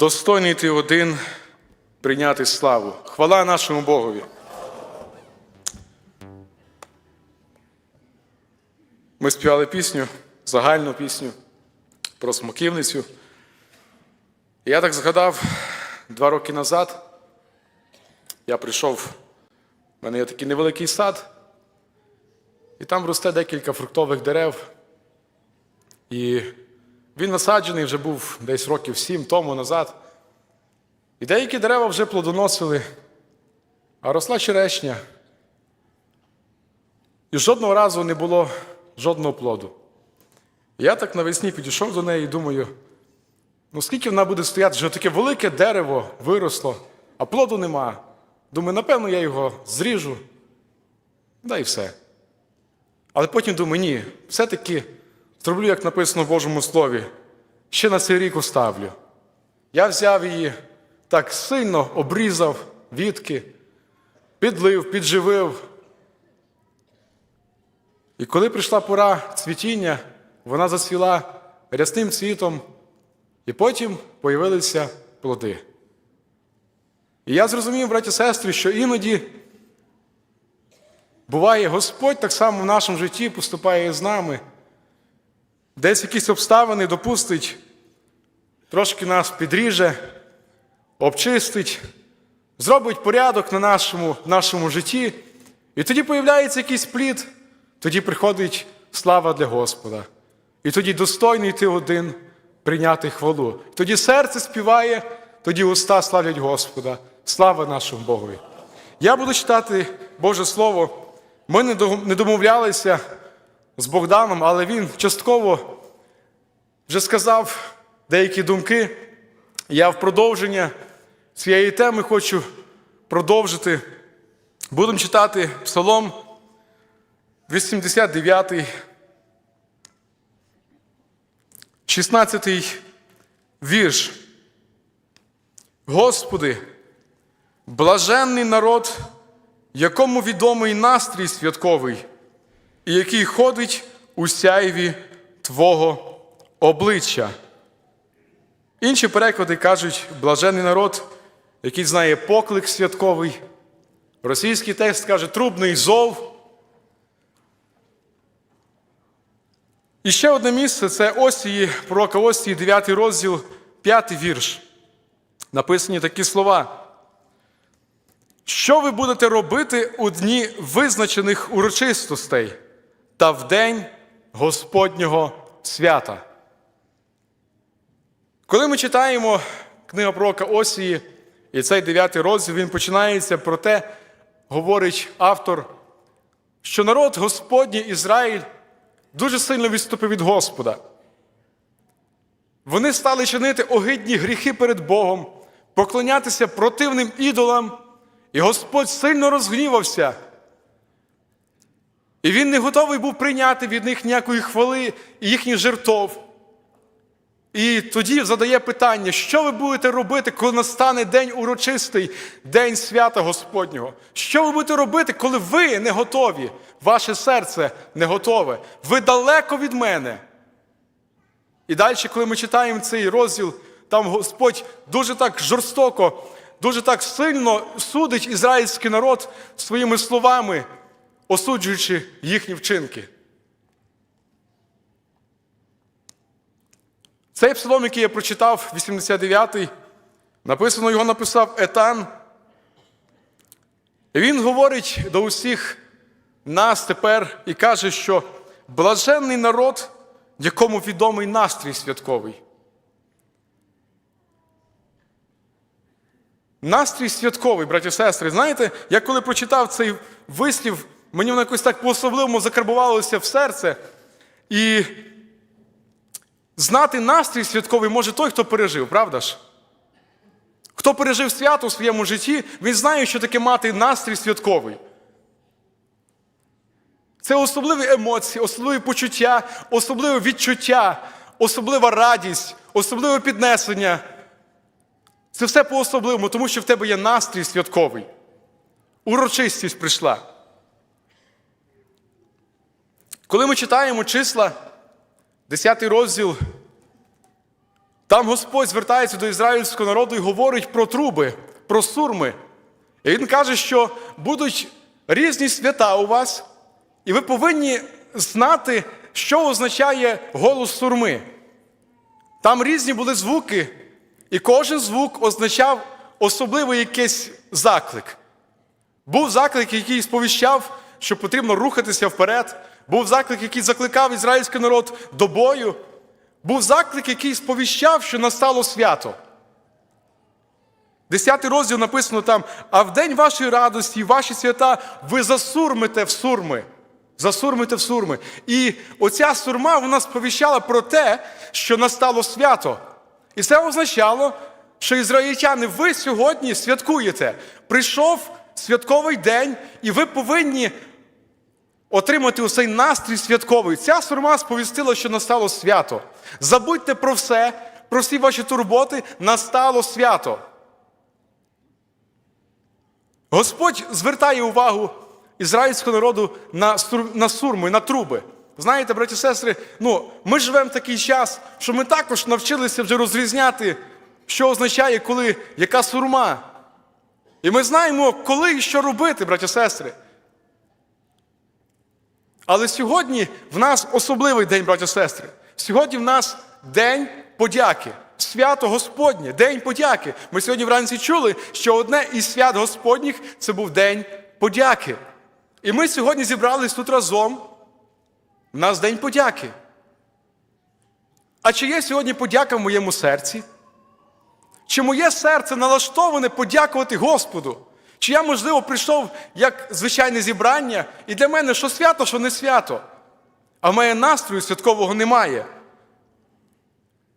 Достойний ти один прийняти славу. Хвала нашому Богові. Ми співали пісню, загальну пісню про смоківницю. Я так згадав два роки назад. Я прийшов, в мене є такий невеликий сад, і там росте декілька фруктових дерев. І він насаджений вже був десь років сім тому назад. І деякі дерева вже плодоносили, а росла черешня. І жодного разу не було жодного плоду. Я так навесні підійшов до неї і думаю, ну скільки вона буде стояти, вже таке велике дерево виросло, а плоду нема. Думаю, напевно, я його зріжу, да і все. Але потім думаю, ні, все-таки зроблю, як написано в Божому Слові, ще на цей рік оставлю. Я взяв її так сильно обрізав вітки, підлив, підживив. І коли прийшла пора цвітіння, вона зацвіла рясним цвітом, і потім появилися плоди. І я зрозумів, браті і сестри, що іноді буває, Господь так само в нашому житті поступає з нами, десь якісь обставини допустить, трошки нас підріже, обчистить, зробить порядок на нашому, нашому житті, і тоді появляється якийсь плід, тоді приходить слава для Господа. І тоді достойний ти один прийняти хвалу. Тоді серце співає, тоді уста славлять Господа. Слава нашому Богові. Я буду читати Боже Слово. Ми не домовлялися з Богданом, але він частково вже сказав деякі думки. Я в продовження цієї теми хочу продовжити. Будемо читати Псалом 89, 16 вірш. Господи, блаженний народ, якому відомий настрій святковий, і який ходить у сяйві Твого обличчя. Інші переклади кажуть, блажений народ, який знає поклик святковий. Російський текст каже трубний зов. І ще одне місце це Осії, пророка Осії, 9 розділ, 5 вірш. Написані такі слова. Що ви будете робити у дні визначених урочистостей та в день Господнього свята? Коли ми читаємо книгу пророка Осії, і цей 9 розділ, він починається про те, говорить автор, що народ Господній Ізраїль дуже сильно відступив від Господа. Вони стали чинити огидні гріхи перед Богом, поклонятися противним ідолам, і Господь сильно розгнівався. І він не готовий був прийняти від них ніякої хвали і їхніх жертов. І тоді задає питання, що ви будете робити, коли настане день урочистий, день свята Господнього? Що ви будете робити, коли ви не готові, ваше серце не готове? Ви далеко від мене. І далі, коли ми читаємо цей розділ, там Господь дуже так жорстоко, дуже так сильно судить ізраїльський народ своїми словами, осуджуючи їхні вчинки. Цей псалом, який я прочитав, 89-й, написано, його написав Етан. І він говорить до усіх нас тепер і каже, що блаженний народ, якому відомий настрій святковий. Настрій святковий, браті і сестри. Знаєте, я коли прочитав цей вислів, мені воно якось так по-особливому закарбувалося в серце. І Знати настрій святковий може той, хто пережив, правда ж? Хто пережив свято у своєму житті, він знає, що таке мати настрій святковий. Це особливі емоції, особливі почуття, особливе відчуття, особлива радість, особливе піднесення. Це все по-особливому, тому що в тебе є настрій святковий. Урочистість прийшла. Коли ми читаємо числа, 10 розділ, Там Господь звертається до ізраїльського народу і говорить про труби, про сурми. І він каже, що будуть різні свята у вас, і ви повинні знати, що означає голос сурми. Там різні були звуки, і кожен звук означав особливий якийсь заклик. Був заклик, який сповіщав, що потрібно рухатися вперед. Був заклик, який закликав ізраїльський народ до бою. Був заклик, який сповіщав, що настало свято. Десятий розділ написано там: а в день вашої радості, ваші свята, ви засурмите в сурми. Засурмите в сурми. І оця сурма вона сповіщала про те, що настало свято. І це означало, що ізраїльтяни, ви сьогодні святкуєте. Прийшов святковий день, і ви повинні отримати цей настрій святковий. Ця сурма сповістила, що настало свято. Забудьте про все, про всі ваші турботи, настало свято. Господь звертає увагу ізраїльського народу на, на сурми, на труби. Знаєте, браті і сестри, ну, ми живемо в такий час, що ми також навчилися вже розрізняти, що означає, коли яка сурма. І ми знаємо, коли і що робити, браті і сестри. Але сьогодні в нас особливий день, браті і сестри. Сьогодні в нас день подяки. Свято Господнє, День подяки. Ми сьогодні вранці чули, що одне із свят Господніх це був День подяки. І ми сьогодні зібрались тут разом. У нас День подяки. А чи є сьогодні подяка в моєму серці? Чи моє серце налаштоване подякувати Господу? Чи я, можливо, прийшов як звичайне зібрання, і для мене що свято, що не свято, а в мене настрою святкового немає.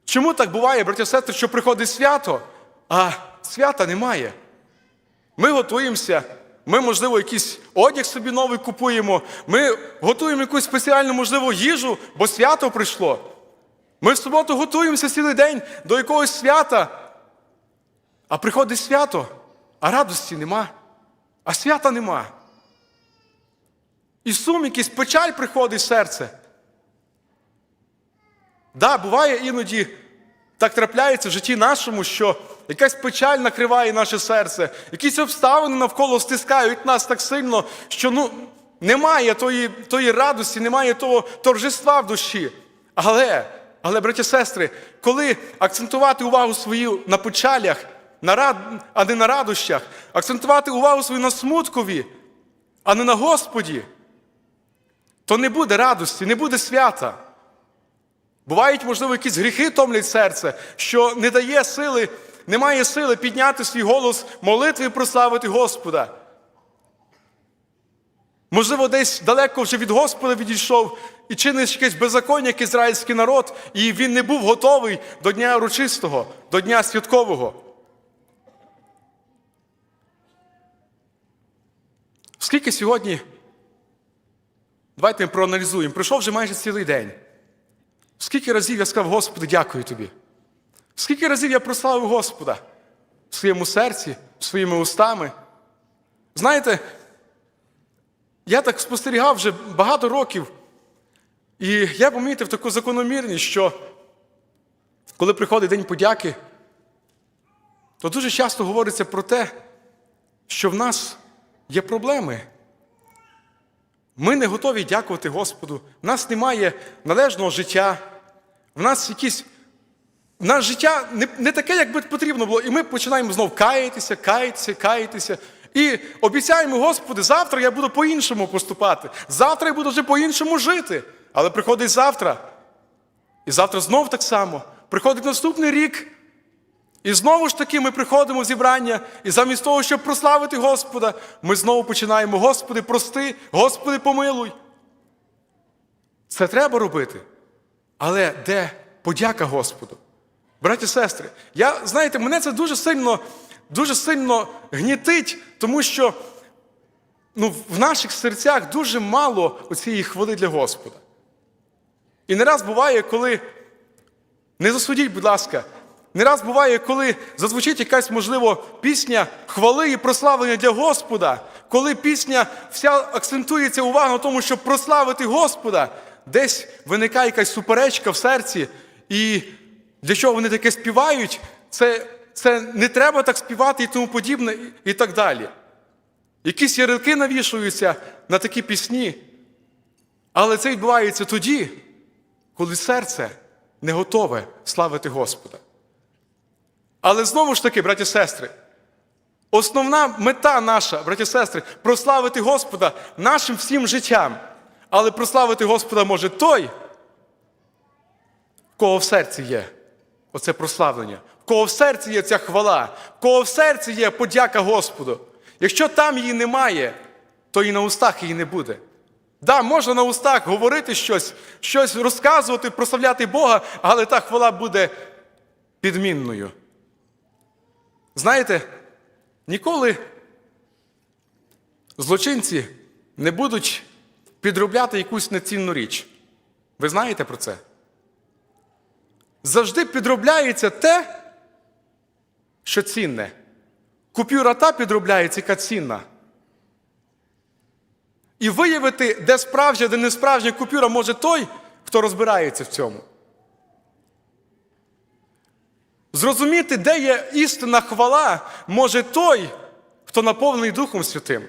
Чому так буває, браті сестри, що приходить свято, а свята немає? Ми готуємося, ми, можливо, якийсь одяг собі новий купуємо, ми готуємо якусь спеціальну, можливо, їжу, бо свято прийшло. Ми в суботу готуємося цілий день до якогось свята, а приходить свято, а радості нема, а свята нема. І сум якийсь печаль приходить в серце. Да, буває іноді так трапляється в житті нашому, що якась печаль накриває наше серце, якісь обставини навколо стискають нас так сильно, що ну, немає тої, тої радості, немає того торжества в душі. Але, але, браті сестри, коли акцентувати увагу свою на печалях. А не на радощах, акцентувати увагу свою на смуткові, а не на Господі, то не буде радості, не буде свята. Бувають, можливо, якісь гріхи томлять серце, що не дає сили, немає сили підняти свій голос молитви і прославити Господа. Можливо, десь далеко вже від Господа відійшов і чинить якесь беззаконня, як ізраїльський народ, і він не був готовий до Дня урочистого, до Дня святкового. Скільки сьогодні, давайте проаналізуємо, пройшов вже майже цілий день. Скільки разів я сказав, Господи, дякую тобі. Скільки разів я прославив Господа в своєму серці, своїми устами. Знаєте, я так спостерігав вже багато років, і я помітив таку закономірність, що коли приходить День подяки, то дуже часто говориться про те, що в нас є проблеми. Ми не готові дякувати Господу. В нас немає належного життя. В нас якісь. Нас життя не, не таке, як би потрібно було. І ми починаємо знов каятися, каятися, каятися. І обіцяємо, Господи, завтра я буду по-іншому поступати. Завтра я буду вже по-іншому жити. Але приходить завтра. І завтра знов так само. Приходить наступний рік. І знову ж таки ми приходимо в зібрання, і замість того, щоб прославити Господа, ми знову починаємо: Господи, прости, Господи, помилуй. Це треба робити. Але де подяка Господу? Браті і сестри, я, знаєте, мене це дуже сильно, дуже сильно гнітить, тому що ну, в наших серцях дуже мало цієї хвали для Господа. І не раз буває, коли не засудіть, будь ласка, не раз буває, коли зазвучить якась, можливо, пісня хвали і прославлення для Господа, коли пісня вся акцентується увага на тому, щоб прославити Господа, десь виникає якась суперечка в серці, і Для чого вони таке співають? Це, це не треба так співати і тому подібне, і, так далі. Якісь ярлики навішуються на такі пісні. Але це відбувається тоді, коли серце не готове славити Господа. Але знову ж таки, браті і сестри, основна мета наша, браті і сестри, прославити Господа нашим всім життям. Але прославити Господа може той, в кого в серці є оце прославлення, в кого в серці є ця хвала, в кого в серці є подяка Господу. Якщо там її немає, то і на устах її не буде. Да, можна на устах говорити щось, щось розказувати, прославляти Бога, але та хвала буде підмінною. Знаєте, ніколи злочинці не будуть підробляти якусь нецінну річ. Ви знаєте про це? Завжди підробляється те, що цінне. Купюра та підробляється, яка цінна. І виявити, де справжня, де не справжня купюра, може той, хто розбирається в цьому. Зрозуміти, де є істинна хвала, може той, хто наповнений Духом Святим,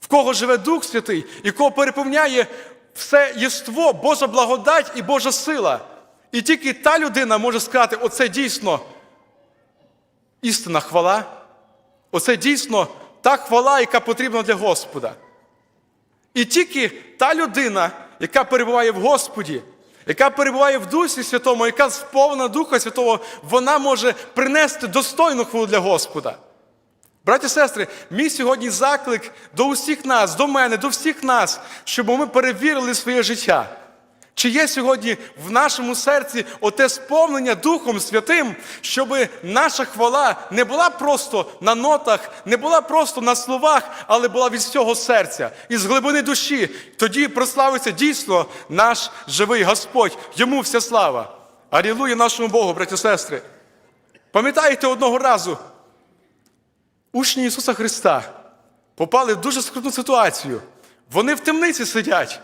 в кого живе Дух Святий, і кого переповняє все єство, Божа благодать і Божа сила. І тільки та людина може сказати, оце дійсно істинна хвала, оце дійсно та хвала, яка потрібна для Господа. І тільки та людина, яка перебуває в Господі, яка перебуває в Дусі Святому, яка сповнена Духа Святого, вона може принести достойну хвилу для Господа. Браті і сестри, мій сьогодні заклик до усіх нас, до мене, до всіх нас, щоб ми перевірили своє життя. Чи є сьогодні в нашому серці оте сповнення Духом Святим, щоб наша хвала не була просто на нотах, не була просто на словах, але була від всього серця, із глибини душі. Тоді прославиться дійсно наш живий Господь. Йому вся слава. Алілуя нашому Богу, браті і сестри. Пам'ятаєте одного разу, учні Ісуса Христа попали в дуже скрутну ситуацію. Вони в темниці сидять.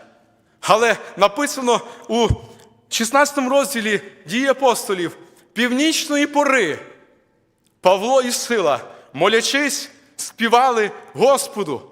Але написано у 16 розділі дії апостолів північної пори Павло і Сила, молячись, співали Господу.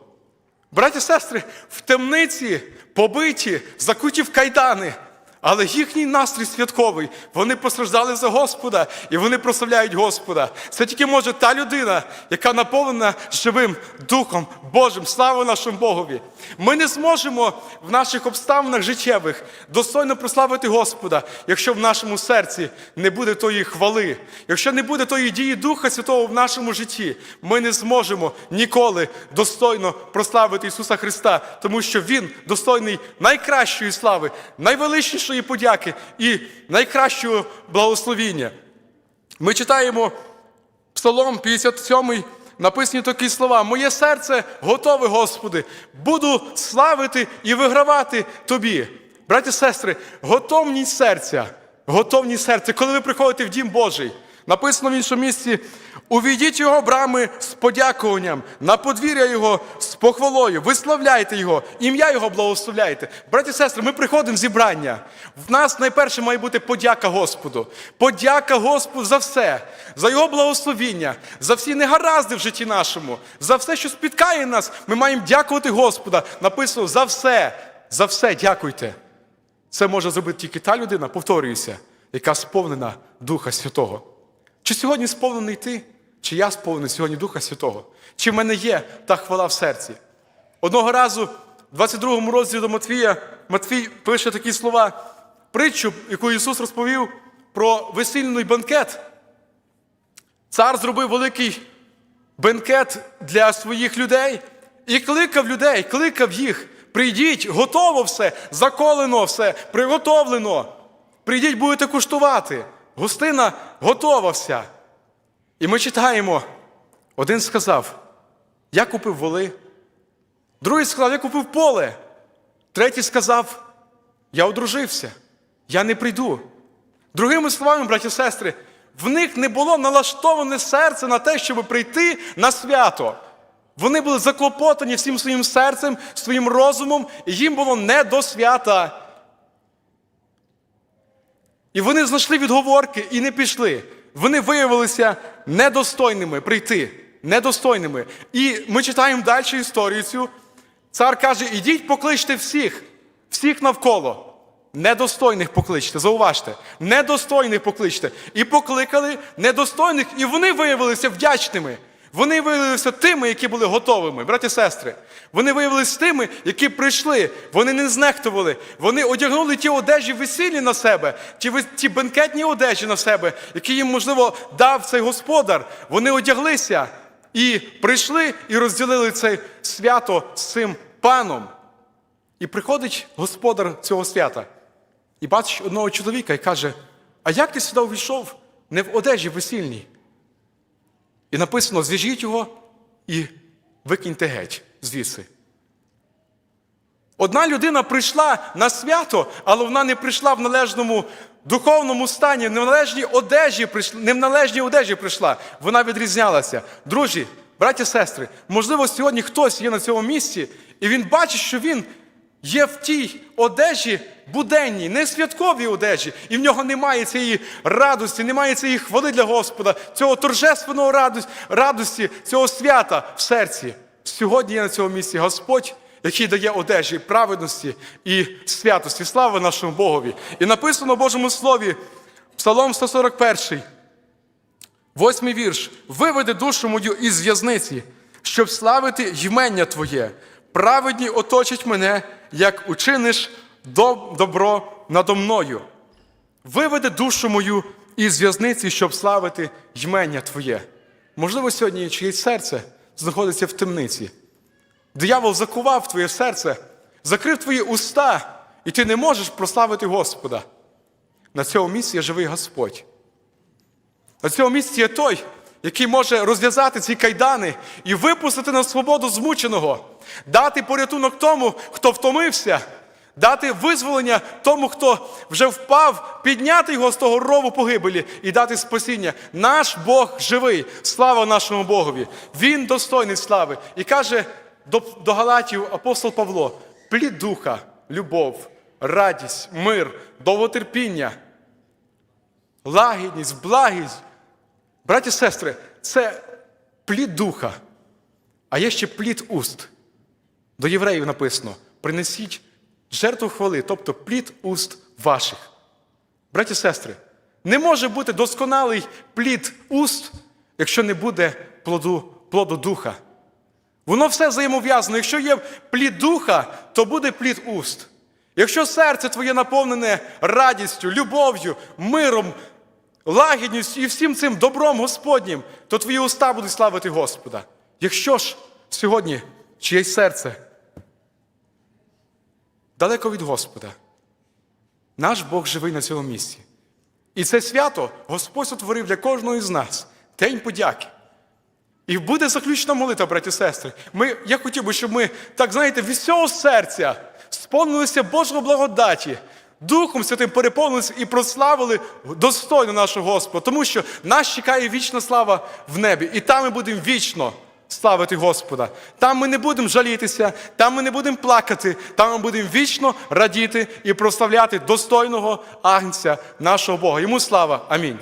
Браті і сестри, в темниці побиті, закуті в кайдани. Але їхній настрій святковий, вони постраждали за Господа і вони прославляють Господа. Це тільки може та людина, яка наповнена живим Духом Божим. Слава нашому Богові! Ми не зможемо в наших обставинах життєвих достойно прославити Господа, якщо в нашому серці не буде тої хвали, якщо не буде тої дії Духа Святого в нашому житті, ми не зможемо ніколи достойно прославити Ісуса Христа, тому що Він достойний найкращої слави, найвеличнішої подяки і найкращого благословіння. Ми читаємо Псалом 57, написані такі слова: Моє серце готове, Господи, буду славити і вигравати Тобі. Браті сестри, готовність серця, готовність серця, коли ви приходите в Дім Божий. Написано в іншому місці: увійдіть його брами з подякуванням, на подвір'я його з похвалою, виславляйте його, ім'я його благословляйте. Браті і сестри, ми приходимо в зібрання. В нас найперше має бути подяка Господу. Подяка Господу за все, за Його благословіння, за всі негаразди в житті нашому, за все, що спіткає нас. Ми маємо дякувати Господа. Написано за все, за все дякуйте. Це може зробити тільки та людина, повторююся, яка сповнена Духа Святого. Чи сьогодні сповнений ти, чи я сповнений сьогодні Духа Святого? Чи в мене є та хвала в серці? Одного разу, в 22 розділі до Матвія, Матвій пише такі слова, притчу, яку Ісус розповів про весільний банкет. Цар зробив великий бенкет для своїх людей і кликав людей, кликав їх. Прийдіть, готово все, заколено все, приготовлено. Прийдіть, будете куштувати. Гостина готова вся. І ми читаємо. Один сказав: Я купив воли. Другий сказав, я купив поле. Третій сказав, я одружився, я не прийду. Другими словами, браті і сестри, в них не було налаштоване серце на те, щоб прийти на свято. Вони були заклопотані всім своїм серцем, своїм розумом, і їм було не до свята. І вони знайшли відговорки і не пішли. Вони виявилися недостойними прийти, недостойними. І ми читаємо далі історію цю. Цар каже: ідіть, покличте всіх, всіх навколо. Недостойних покличте, зауважте, недостойних покличте. І покликали недостойних, і вони виявилися вдячними. Вони виявилися тими, які були готовими, браті і сестри. Вони виявилися тими, які прийшли. Вони не знехтували. Вони одягнули ті одежі весільні на себе, ті, ті бенкетні одежі на себе, які їм, можливо, дав цей господар. Вони одяглися і прийшли і розділили це свято з цим паном. І приходить господар цього свята і бачить одного чоловіка і каже: А як ти сюди увійшов не в одежі весільній? І написано: зв'яжіть його і викиньте геть звідси. Одна людина прийшла на свято, але вона не прийшла в належному духовному стані, не в належній одежі прийшла, не в належній одежі прийшла. Вона відрізнялася. Друзі, браті сестри, можливо, сьогодні хтось є на цьому місці, і він бачить, що він є в тій одежі буденній, не святковій одежі, і в нього немає цієї радості, немає цієї хвали для Господа, цього торжественного радості, цього свята в серці. Сьогодні є на цьому місці Господь, який дає одежі праведності і святості. Слава нашому Богові! І написано в Божому Слові, Псалом 141, восьмий вірш. Виведи душу мою із в'язниці, щоб славити ймення Твоє. Праведні оточать мене, як учиниш добро надо мною. Виведи душу мою із в'язниці, щоб славити ймення Твоє. Можливо, сьогодні чиєсь серце знаходиться в темниці. Диявол закував твоє серце, закрив твої уста, і ти не можеш прославити Господа. На цьому місці є живий Господь. На цьому місці є той, який може розв'язати ці кайдани і випустити на свободу змученого, дати порятунок тому, хто втомився, дати визволення тому, хто вже впав, підняти його з того рову погибелі і дати спасіння. Наш Бог живий, слава нашому Богові. Він достойний слави. І каже до, до Галатів апостол Павло: плід духа, любов, радість, мир, довготерпіння, лагідність, благість. Браті сестри, це плід духа, а є ще плід уст. До євреїв написано: принесіть жертву хвали, тобто плід уст ваших. Браті і сестри, не може бути досконалий плід уст, якщо не буде плоду, плоду духа. Воно все взаємов'язано. Якщо є плід духа, то буде плід уст. Якщо серце твоє наповнене радістю, любов'ю, миром, лагідністю і всім цим добром Господнім, то твої уста будуть славити Господа. Якщо ж сьогодні чиєсь серце далеко від Господа, наш Бог живий на цьому місці. І це свято Господь сотворив для кожного із нас. День подяки. І буде заключна молитва, браті і сестри. Ми, я хотів би, щоб ми, так знаєте, від всього серця сповнилися Божого благодаті, Духом Святим переповнилися і прославили достойно нашого Господа. Тому що нас чекає вічна слава в небі. І там ми будемо вічно славити Господа. Там ми не будемо жалітися, там ми не будемо плакати, там ми будемо вічно радіти і прославляти достойного агнця нашого Бога. Йому слава. Амінь.